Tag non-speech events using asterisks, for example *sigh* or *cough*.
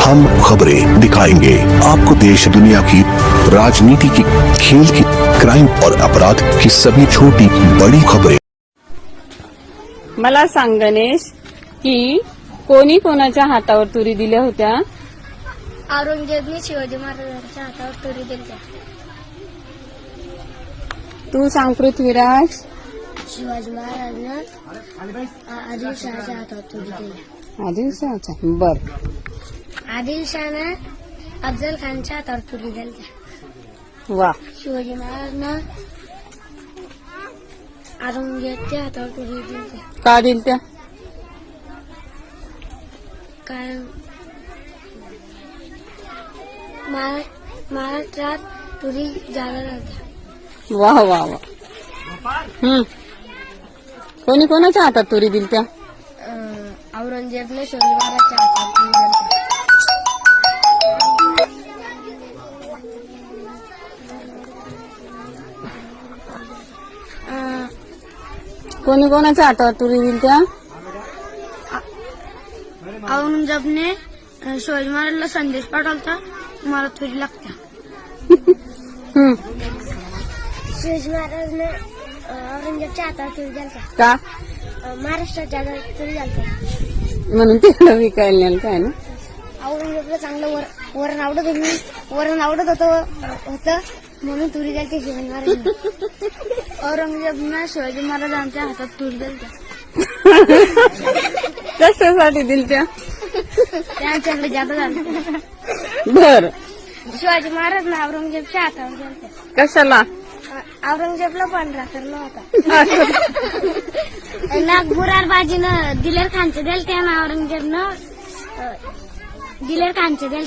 हम खबरें दिखाएंगे। आपको देश दुनिया की राजनीति की खेल की क्राइम और अपराध की सभी छोटी बड़ी खबरें। मला सांग गणेश की कोणी कोणाच्या हातावर तुरी दिल्या होत्या? औरंगजेबने शिवाजी महाराजांच्या हातावर तुरी दिल्या. तू सांग पृथ्वीराज. शिवाजी महाराजांना आदिलशहाच्या हातावर तुरी दिल्या. आदिलशाहचा बर. आदिलशहानं अफजल खानच्या हातावर तुरी दिल्या. वा. शिवाजी महाराजांना औरंगजेबच्या हातावर तुरी दिल्या. का दिल त्या कारण महा- महाराष्ट्रात तुरी जागा नव्हत्या. वा वा वा. हम्म. कोणी कोणाच्या हातात तुरी दिल त्या औरंगजेबने शिवाजी महाराजच्या हातावर तुरी दिल्या कोणी कोणाच्या हातावर तुरी दिल त्या? औरंगजेबने शिवाजी महाराजला संदेश पाठवला मला तुरी लागत्या शिवाजी महाराजने औरंगजेबच्या हातावर तुरी द्याल का? महाराष्ट्राच्या हातावर तुरी द्याल म्हणून तिकडं विकायला नेलं काय ना? औरंगजेबला चांगलं वर वरण आवडत होती वरण आवडत होतं होतं म्हणून तुरी द्यायची शिवाजी महाराज औरंगजेबनं शिवाजी महाराजांच्या हातात तुरी द्याल *laughs* कशासाठी दिल त्या त्यांच्याकडे जादा झालं. बर. शिवाजी महाराजनं औरंगजेबच्या हातावर कशाला? औरंगजेबला पांढरा करला होता. नागपुरार बाजीनं दिलेर खानचे दिल त्या ना औरंगजेबनं अं, दिलेर खानचे दिल